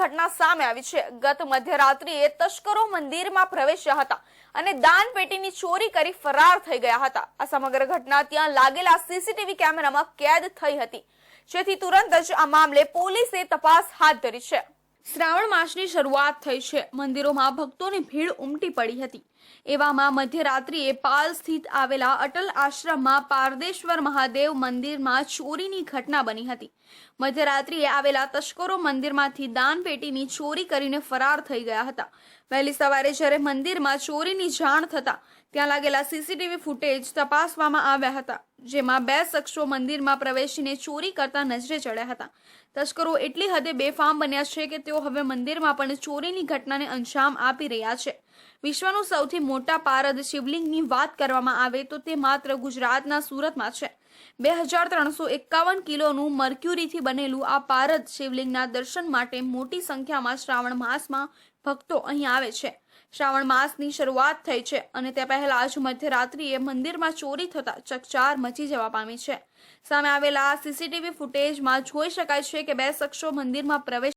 ઘટના સામે આવી છે. ગત મધ્યરાત્રિએ તસ્કરો મંદિરમાં પ્રવેશ્યા હતા અને દાન પેટીની ચોરી કરી ફરાર થઈ ગયા હતા. આ સમગ્ર ઘટના ત્યાં લાગેલા સીસીટીવી કેમેરામાં કેદ થઈ હતી. જેથી તુરંત જ આ મામલે પોલીસે તપાસ હાથ ધરી છે. શ્રાવણ માસની શરૂઆત થઈ છે. મંદિરોમાં ભક્તોની ભીડ ઉમટી પડી હતી. એવામાં મધ્યરાત્રિએ પાલ સ્થિત આવેલા અટલ આશ્રમમાં પારદેશ્વર મહાદેવ મંદિરમાં ચોરીની ઘટના બની હતી. મધ્યરાત્રિએ આવેલા તસ્કરો મંદિરમાંથી દાન પેટીની ચોરી કરીને ફરાર થઈ ગયા હતા. વહેલી સવારે જ્યારે મંદિરમાં ચોરીની જાણ થતા, ત્યાં લાગેલા સીસીટીવી ફૂટેજ તપાસવામાં આવ્યા હતા. જેમાં બે શખ્સો મંદિરમાં પ્રવેશીને ચોરી કરતા નજરે ચડ્યા હતા. તસ્કરો એટલી હદે બેફામ બન્યા છે કે તેઓ હવે મંદિરમાં પણ ચોરીની ઘટનાને અંજામ આપી રહ્યા છે. વિશ્વનું સૌથી મોટા પારદ શિવલિંગની વાત કરવામાં આવે તો તે માત્ર ગુજરાતના સુરતમાં છે. બે હજાર ત્રણસો એકાવન કિલોનું મર્ક્યુરીથી બનેલું આ પારદ શિવલિંગના દર્શન માટે મોટી સંખ્યામાં શ્રાવણ માસમાં ભક્તો અહીં આવે છે. શ્રાવણ માસની શરૂઆત થઈ છે અને તે પહેલા જ મધ્યરાત્રિએ મંદિરમાં ચોરી થતા ચકચાર મચી જવા પામી છે. સામે આવેલા સીસીટીવી ફૂટેજમાં જોઈ શકાય છે કે બે શખ્સો મંદિરમાં પ્રવેશ